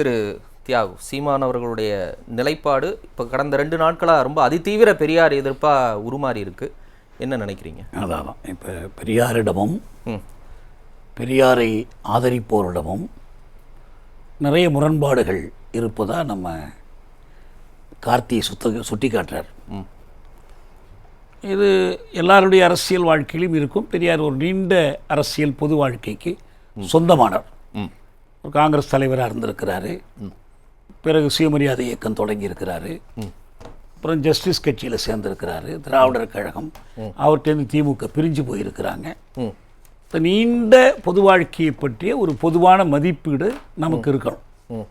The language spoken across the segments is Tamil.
திரு தியாகு சீமான் அவர்களுடைய நிலைப்பாடு இப்போ கடந்த ரெண்டு நாட்களாக ரொம்ப அதிதீவிர பெரியார் எதிர்ப்பாக உருமாறி இருக்கு. என்ன நினைக்கிறீங்க? அதான் இப்போ பெரியாரிடமும் ம். பெரியாரை ஆதரிப்போரிடமும் நிறைய முரண்பாடுகள் இருப்பதா நம்ம கார்த்தி சுத்த சுட்டி காட்டுறார் ம். இது எல்லாருடைய அரசியல் வாழ்க்கையிலும் இருக்கும். பெரியார் ஒரு நீண்ட அரசியல் பொது வாழ்க்கைக்கு சொந்தமானவர். ஒரு காங்கிரஸ் தலைவராக இருந்திருக்கிறாரு. பிறகு சுயமரியாதை இயக்கம் தொடங்கியிருக்கிறாரு அப்புறம் ஜஸ்டிஸ் கட்சியில் சேர்ந்திருக்கிறாரு திராவிடர் கழகம். அவர்கிட்டருந்து திமுக பிரிஞ்சு போயிருக்கிறாங்க. நீண்ட பொது வாழ்க்கையை பற்றிய ஒரு பொதுவான மதிப்பீடு நமக்கு இருக்கணும்.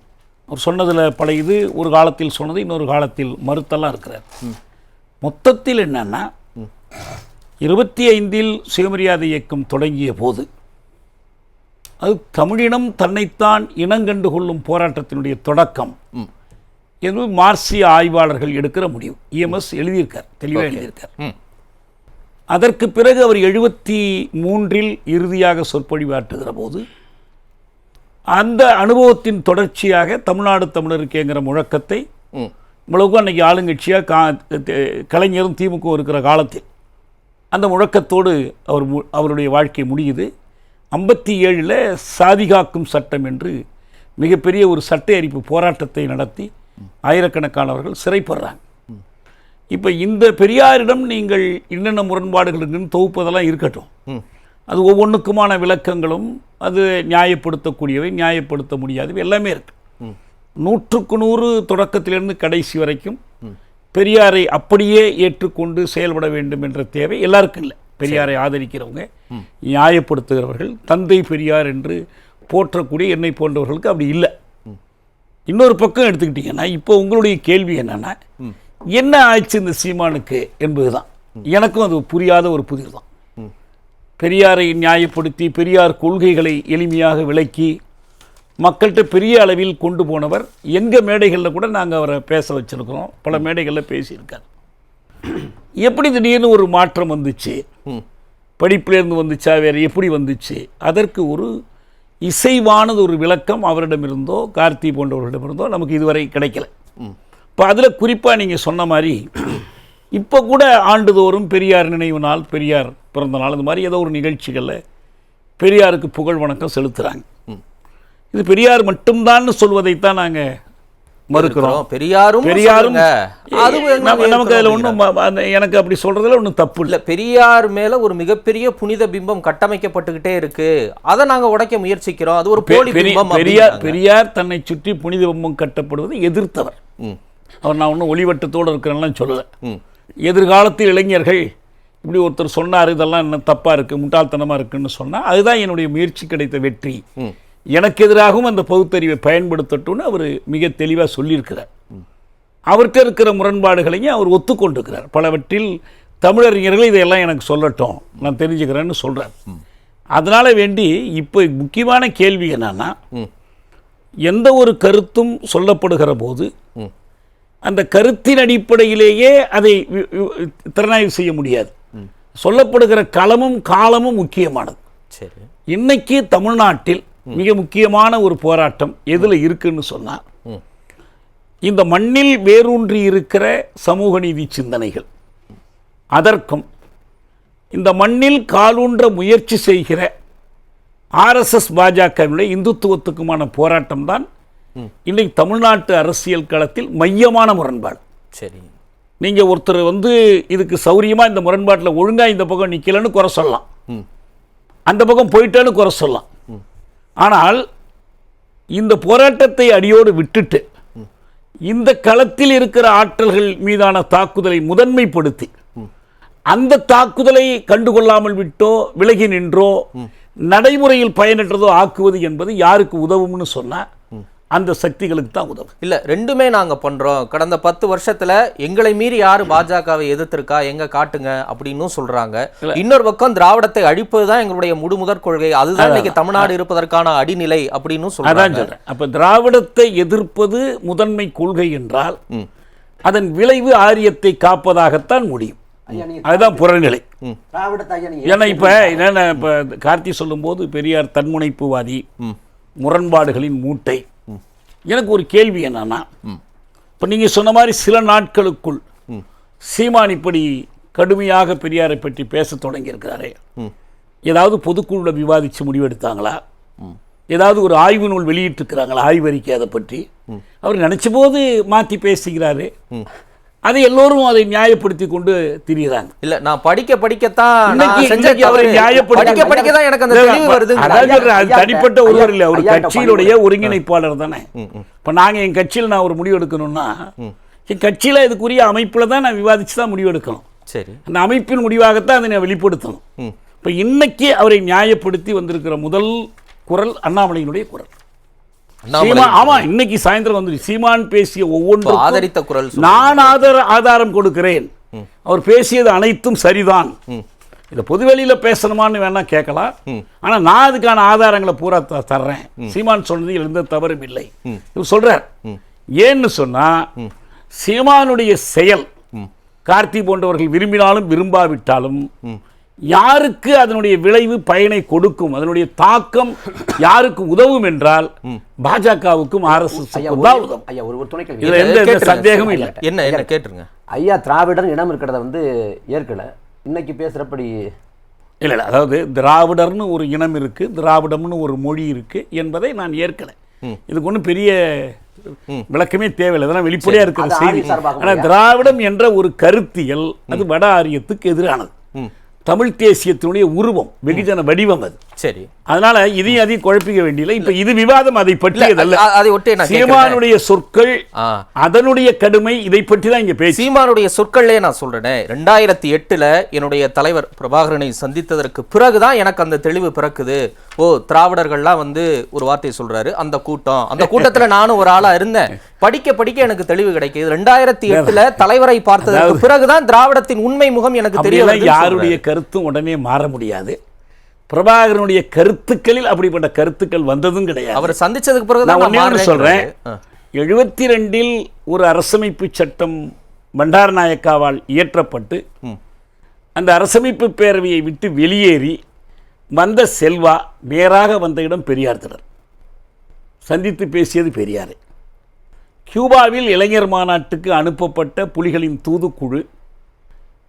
அவர் சொன்னதில் பல இது ஒரு காலத்தில் சொன்னது இன்னொரு காலத்தில் மறுத்தெல்லாம் இருக்கிறார். மொத்தத்தில் என்னன்னா இருபத்தி ஐந்தில் சுயமரியாதை இயக்கம் தொடங்கிய போது அது தமிழினம் தன்னைத்தான் இனங்கண்டு கொள்ளும் போராட்டத்தினுடைய தொடக்கம். என்று மார்க்சிய ஆய்வாளர்கள் எடுக்கிற முடிவு. இஎம்எஸ் எழுதியிருக்கார் தெளிவாக எழுதியிருக்கார். அதற்கு பிறகு அவர் எழுபத்தி மூன்றில் இறுதியாக சொற்பொழிவாற்றுகிற போது அந்த அனுபவத்தின் தொடர்ச்சியாக தமிழ்நாடு தமிழருக்கேங்கிற முழக்கத்தை இவ்வளவுக்கும் அன்னைக்கு ஆளுங்கட்சியாக கா கலைஞரும் திமுக இருக்கிற காலத்தில் அந்த முழக்கத்தோடு அவர் மு- அவருடைய வாழ்க்கை முடியுது. ஐம்பத்தி ஏழில் சாதிகாக்கும் சட்டம் என்று மிகப்பெரிய ஒரு சட்ட எரிப்பு போராட்டத்தை நடத்தி ஆயிரக்கணக்கானவர்கள் சிறைப்படுறாங்க. இப்போ இந்த பெரியாரிடம் நீங்கள் என்னென்ன முரண்பாடுகள் இருக்குன்னு தொகுப்பதெல்லாம் இருக்கட்டும். அது ஒவ்வொன்றுக்குமான விளக்கங்களும் அது நியாயப்படுத்தக்கூடியவை நியாயப்படுத்த முடியாதவை எல்லாமே இருக்கு. ம். நூற்றுக்கு நூறு தொடக்கத்திலிருந்து கடைசி வரைக்கும் பெரியாரை அப்படியே ஏற்றுக்கொண்டு செயல்பட வேண்டும் என்ற தேவை எல்லாருக்கும் இல்லை. பெரியாரை ஆதரிக்கிறவங்க நியாயப்படுத்துகிறவர்கள் தந்தை பெரியார் என்று போற்றக்கூடிய என்னை போன்றவர்களுக்கு அப்படி இல்லை. இன்னொரு பக்கம் எடுத்துக்கிட்டிங்கன்னா இப்போ உங்களுடைய கேள்வி என்னன்னா என்ன ஆச்சு இந்த சீமானுக்கு என்பதுதான். எனக்கும் அது புரியாத ஒரு புதிர் தான். பெரியாரை நியாயப்படுத்தி பெரியார் கொள்கைகளை எளிமையாக விளக்கி மக்கள்கிட்ட பெரிய அளவில் கொண்டு போனவர் எங்கள் மேடைகளில் கூட நாங்கள் அவரை பேச வச்சிருக்கிறோம். பல மேடைகளில் பேசியிருக்கார். எப்படி திடீர்னு ஒரு மாற்றம் வந்துச்சு? படிப்பிலேருந்து வந்துச்சா வேறு எப்படி வந்துச்சு? அதற்கு ஒரு இசைவானது ஒரு விளக்கம் அவரிடமிருந்தோ கார்த்தி போன்றவர்களிடமிருந்தோ நமக்கு இதுவரை கிடைக்கல. இப்போ அதில் குறிப்பாக நீங்கள் சொன்ன மாதிரி இப்போ கூட ஆண்டுதோறும் பெரியார் நினைவு நாள் பெரியார் பிறந்த நாள் இந்த மாதிரி ஏதோ ஒரு நிகழ்ச்சிகளில் பெரியாருக்கு புகழ் வணக்கம் செலுத்துகிறாங்க. இது பெரியார் மட்டும்தான் சொல்வதைத்தான் நாங்கள் மறுக்கிறோம். பெரியாரும் பெரியாரும் நமக்கு அதில் ஒன்றும் எனக்கு அப்படி சொல்கிறதுல ஒன்றும் தப்பு இல்லை. பெரியார் மேல ஒரு மிகப்பெரிய புனித பிம்பம் கட்டமைக்கப்பட்டுக்கிட்டே இருக்கு. அதை நாங்க உடைக்க முயற்சிக்கிறோம். அது ஒரு போலி பிம்பம் பெரியார். பெரியார் தன்னை சுற்றி புனித பிம்பம் கட்டப்படுவதை எதிர்த்தவர். அவர் நான் ஒன்றும் ஒளிவட்டத்தோடு இருக்கிறேன்லாம் சொல்லலை. ம். எதிர்காலத்தில் இளைஞர்கள் இப்படி ஒருத்தர் சொன்னார் இதெல்லாம் என்ன தப்பாக இருக்குது முட்டாள்தனமாக இருக்குன்னு சொன்னால் அதுதான் என்னுடைய முயற்சி கிடைத்த வெற்றி. எனக்கு எதிராகவும் அந்த பகுத்தறிவை பயன்படுத்தட்டும்னு அவர் மிக தெளிவாக சொல்லியிருக்கிறார். அவர்கிட்ட இருக்கிற முரண்பாடுகளையும் அவர் ஒத்துக்கொண்டிருக்கிறார். பலவற்றில் தமிழறிஞர்கள் இதையெல்லாம் எனக்கு சொல்லட்டும் நான் தெரிஞ்சுக்கிறேன்னு சொல்கிறார் அதனால் வேண்டி இப்போ முக்கியமான கேள்வி என்னன்னா எந்த ஒரு கருத்தும் சொல்லப்படுகிற போது அந்த கருத்தின் அடிப்படையிலேயே அதை திறனாய்வு செய்ய முடியாது. சொல்லப்படுகிற களமும் காலமும் முக்கியமானது. சரி. இன்னைக்கு தமிழ்நாட்டில் மிக முக்கியமான ஒரு போராட்டம் எதில் இருக்குன்னு சொன்னால் இந்த மண்ணில் வேரூன்றி இருக்கிற சமூக நீதி சிந்தனைகள். அதற்கும் இந்த மண்ணில் காலூன்ற முயற்சி செய்கிற ஆர்எஸ்எஸ் பாஜகவினுடைய இந்துத்துவத்துக்குமான போராட்டம் தான் இன்னைக்கு தமிழ்நாட்டு அரசியல் களத்தில் மையமான முரண்பாடு. சரி. நீங்கள் ஒருத்தர் வந்து இதுக்கு சௌரியமாக இந்த முரண்பாட்டில் ஒழுங்காக இந்த பக்கம் நிற்கலன்னு குறை சொல்லலாம். அந்த பக்கம் போயிட்டான்னு குறை சொல்லலாம். ஆனால் இந்த போராட்டத்தை அடியோடு விட்டுட்டு இந்த களத்தில் இருக்கிற ஆற்றல்கள் மீதான தாக்குதலை முதன்மைப்படுத்தி அந்த தாக்குதலை கண்டுகொள்ளாமல் விட்டோ விலகி நின்றோ நடைமுறையில் பயனற்றதோ ஆக்குவது என்பது யாருக்கு உதவும்னு சொன்னால் அந்த சக்திகளுக்கு தான் உதவும். இல்ல ரெண்டுமே நாங்க பண்றோம். கடந்த பத்து வருஷத்துல எங்களை மீறி யாரு பாஜகவை எதிர்த்திருக்கா எங்க காட்டுங்க அப்படின்னும் சொல்றாங்க. இன்னொரு பக்கம் திராவிடத்தை அழிப்பதுதான் எங்களுடைய முடுமுதற் கொள்கை. அதுதான் இன்னைக்கு தமிழ்நாடு இருப்பதற்கான அடிநிலை அப்படின்னு சொல்றேன். அப்ப திராவிடத்தை எதிர்ப்பது முதன்மை கொள்கை என்றால். அதன் விளைவு ஆரியத்தை காப்பதாகத்தான் முடியும். அதுதான் புறநிலை. ஏன்னா இப்போ என்னென்ன இப்போ கார்த்தி சொல்லும்போது பெரியார் தன்முனைப்புவாதி ம். முரண்பாடுகளின் மூட்டை. எனக்கு ஒரு கேள்வி என்னன்னா இப்போ நீங்கள் சொன்ன மாதிரி சில நாட்களுக்குள் சீமான் இப்படி கடுமையாக பெரியாரை பற்றி பேச தொடங்கியிருக்கிறாரே. ஏதாவது பொதுக்குழுவில் விவாதித்து முடிவெடுத்தாங்களா? ஏதாவது ஒரு ஆய்வு நூல் வெளியிட்டிருக்கிறாங்களா? ஆய்வறிக்கை அதை பற்றி. அவர் நினச்ச போது மாற்றி பேசுகிறாரு. அதை எல்லோரும் அதை நியாயப்படுத்தி கொண்டு திரிகிறாங்க இல்ல நான் படிக்க படிக்கத்தான் படிக்க படிக்க தான் எனக்கு அந்த தெளிவு வருது. தனிப்பட்ட ஒருவர் இல்லை ஒரு கட்சியினுடைய ஒருங்கிணைப்பாளர் தானே. இப்ப நாங்க என் கட்சியில் நான் ஒரு முடிவு எடுக்கணும்னா என் கட்சியில இதுக்குரிய அமைப்புல தான் நான் விவாதிச்சு தான் முடிவு எடுக்கணும். சரி. அந்த அமைப்பின் முடிவாகத்தான் அதை நான் வெளிப்படுத்தணும். இப்ப இன்னைக்கு அவரை நியாயப்படுத்தி வந்திருக்கிற முதல் குரல் அண்ணாமலையினுடைய குரல். ஆமா இன்னைக்கு சாயந்தரம் வந்து சீமான் பேசிய ஒவ்வொன்றும் ஆதரித்த குரல். நான் ஆதார ஆதாரம் கொடுக்கிறேன். அவர் பேசியது அனைத்தும் சரிதான். இதை பொதுவெளியில பேசணுமான்னு வேணா கேட்கலாம். ஆனா நான் அதுக்கான ஆதாரங்களை பூரா தர்றேன். சீமான் சொன்னதில் எந்த தவறும் இல்லை. இவர் சொல்றார். ஏன்னு சொன்னா சீமானுடைய செயல் கார்த்தி போன்றவர்கள் விரும்பினாலும் விரும்பாவிட்டாலும் யாருக்கு அதனுடைய விளைவு பயனை கொடுக்கும் அதனுடைய தாக்கம் யாருக்கு உதவும் என்றால் பாஜகவுக்கும் உதவும் ஐயா ஒரு ஒரு துணை கேள்வி. இதுல எந்த எந்த கேட்டுருங்க. சந்தேகமும் இல்லை. என்ன என்ன கேட்டுருங்க? ஐயா திராவிடர் இனம் இருக்கிறத வந்து ஏற்கல. இன்னைக்கு பேசுறபடி இல்லை இல்லை அதாவது திராவிடர்னு ஒரு இனம் இருக்கு திராவிடம்னு ஒரு மொழி இருக்கு என்பதை நான் ஏற்கலை. இதுக்கு ஒன்றும் பெரிய விளக்கமே தேவையில்லை. இதெல்லாம் வெளிப்படையா இருக்கிற செய்தி. ஆனால் திராவிடம் என்ற ஒரு கருத்தியல் அது வட ஆரியத்துக்கு எதிரானது. தமிழ் தேசியத்தினுடைய உருவம் வெகுஜன வடிவம் அது. சரி. அதனால இதையும் அதையும் குழப்பிக்க வேண்டியதில்லை இப்ப இது விவாதம் அதை பற்றியதல்ல அதை ஒட்டி. சீமானுடைய சொற்கள். அதனுடைய கடுமை இதை பற்றி தான் இங்க பேசி சீமானுடைய சொற்களே நான் சொல்றேனே. ரெண்டாயிரத்தி எட்டுல என்னுடைய தலைவர் பிரபாகரனை சந்தித்ததற்கு பிறகுதான் எனக்கு அந்த தெளிவு பிறக்குது. ஓ திராவிடர்கள்லாம் வந்து ஒரு வார்த்தை சொல்றாரு அந்த கூட்டம். அந்த கூட்டத்துல நானும் ஒரு ஆளா இருந்தேன். படிக்க படிக்க எனக்கு தெளிவு கிடைக்குது. ரெண்டாயிரத்தி எட்டுல தலைவரை பார்த்ததற்கு பிறகுதான் திராவிடத்தின் உண்மை முகம் எனக்கு தெரிய அப்படியெல்லாம் வருதுன்னு யாருடைய. கருத்தும் உடனே மாற முடியாது. பிரபாகரனுடைய கருத்துக்களில் அப்படிப்பட்ட கருத்துக்கள் வந்ததும் கிடையாது. அவர் சந்திச்சதுக்கு பிறகுதான் நான். சொல்றேன். ஆ. எழுபத்தி ரெண்டில் ஒரு அரசமைப்பு சட்டம் பண்டார நாயக்காவால் இயற்றப்பட்டு அந்த அரசமைப்பு பேரவையை விட்டு வெளியேறி வந்த செல்வா நேராக வந்த இடம் பெரியார் திடர் சந்தித்து பேசியது பெரியாரை. கியூபாவில் இளைஞர் மாநாட்டுக்கு அனுப்பப்பட்ட புலிகளின் தூதுக்குழு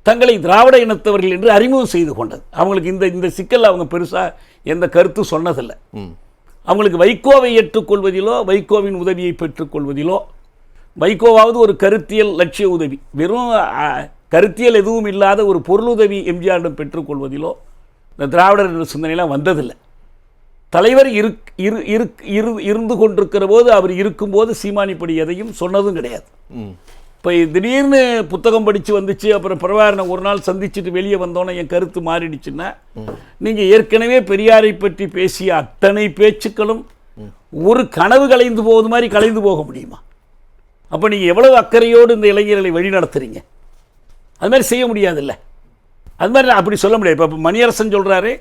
தங்களை திராவிட இனத்தவர்கள் என்று அறிமுகம் செய்து கொண்டது. அவங்களுக்கு இந்த இந்த சிக்கல் அவங்க பெருசா எந்த கருத்தும் சொன்னதில்லை. அவங்களுக்கு வைகோவை ஏற்றுக்கொள்வதிலோ வைகோவின் உதவியை பெற்றுக்கொள்வதிலோ வைகோவாவது ஒரு கருத்தியல் லட்சிய உதவி. வெறும் கருத்தியல் எதுவும் இல்லாத ஒரு பொருளுதவி எம்ஜிஆரிடம் பெற்றுக்கொள்வதிலோ இந்த திராவிடர் என்ற சிந்தனையெல்லாம் வந்ததில்லை. தலைவர் இரு இருக் இரு இருந்து கொண்டிருக்கிற போது அவர் இருக்கும்போது சீமானிப்படி எதையும் சொன்னதும் கிடையாது. இப்போ திடீர்னு புத்தகம் படித்து வந்துச்சு அப்புறம் பிரபாகரனை ஒரு நாள் சந்திச்சுட்டு வெளியே வந்தோன்னே என் கருத்து மாறிடுச்சுன்னா நீங்கள் ஏற்கனவே பெரியாரை பற்றி பேசிய அத்தனை பேச்சுக்களும் ஒரு கனவு கலைந்து போவது மாதிரி கலைந்து போக முடியுமா? அப்போ நீங்கள் எவ்வளவு அக்கறையோடு இந்த இளைஞர்களை வழி நடத்துகிறீங்க அது மாதிரி செய்ய முடியாதுல்ல. அது மாதிரி நான் அப்படி சொல்ல முடியாது. இப்போ மணியரசன் சொல்கிறாரு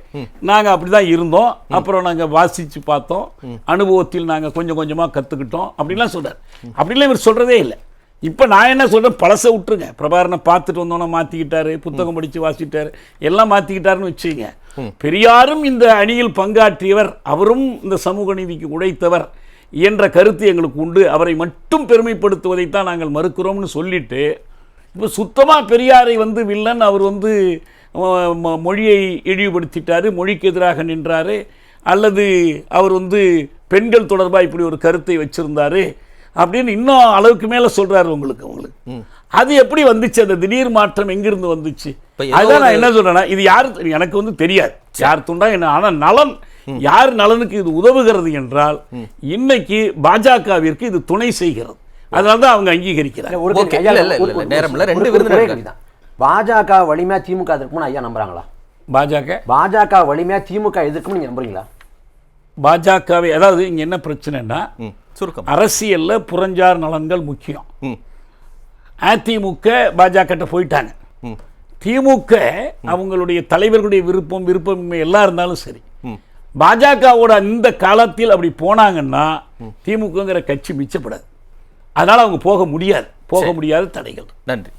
நாங்கள் அப்படி தான் இருந்தோம். அப்புறம் நாங்கள் வாசித்து பார்த்தோம். அனுபவத்தில் நாங்கள் கொஞ்சம் கொஞ்சமாக கற்றுக்கிட்டோம் அப்படின்லாம் சொல்கிறார் அப்படிலாம் இவர் சொல்கிறதே இல்லை. இப்போ நான் என்ன சொல்கிறேன் பழசை விட்டுருங்க. பிரபாகரனை பார்த்துட்டு வந்தோன்னே மாற்றிக்கிட்டாரு புத்தகம் படித்து வாசிட்டாரு எல்லாம் மாற்றிக்கிட்டாருன்னு வச்சுங்க பெரியாரும் இந்த அணியில் பங்காற்றியவர் அவரும் இந்த சமூக நீதிக்கு உழைத்தவர் என்ற கருத்து எங்களுக்கு உண்டு. அவரை மட்டும் பெருமைப்படுத்துவதைத்தான் நாங்கள் மறுக்கிறோம்னு சொல்லிட்டு இப்போ சுத்தமாக பெரியாரை வந்து வில்லன் அவர் வந்து மொழியை இழிவுபடுத்திட்டாரு மொழிக்கு எதிராக நின்றாரு அல்லது அவர் வந்து பெண்கள் தொடர்பாக இப்படி ஒரு கருத்தை வச்சிருந்தாரு அப்படின்னு இன்னும் அளவுக்கு மேலே சொல்றாரு உங்களுக்கு உங்களுக்கு. அது எப்படி வந்துச்சு? அந்த திடீர் மாற்றம் எங்கிருந்து வந்துச்சு? அதுதான் நான் என்ன சொல்றேன்னா இது யாரு எனக்கு வந்து தெரியாது. யார் துண்டா என்ன? ஆனா நலன் யார் நலனுக்கு இது உதவுகிறது என்றால் இன்னைக்கு பாஜகவிற்கு இது துணை செய்கிறது. அதனால தான் அவங்க அங்கீகரிக்கிறாங்க. நேரம் இல்ல, ரெண்டு கேள்விதான். பாஜக வலிமையா திமுக எதிர்க்கும்னு ஐயா நம்புறாங்களா? பாஜக? பாஜக வலிமையா திமுக எதிர்க்கும்னு நீங்க நம்புறீங்களா? பாஜகவை அதாவது இங்க என்ன பிரச்சனைன்னா. சுருக்கம். அரசியல்ல புறஞ்சார் நலன்கள் முக்கியம். அதிமுக பாஜக போயிட்டாங்க. திமுக அவங்களுடைய தலைவர்களுடைய விருப்பம் விருப்பமின்மை எல்லாம் இருந்தாலும் சரி. பாஜகவோட இந்த காலத்தில் அப்படி போனாங்கன்னா திமுகங்கிற கட்சி மிச்சப்படாது. அதனால அவங்க போக முடியாது. போக முடியாத தடைகள். நன்றி.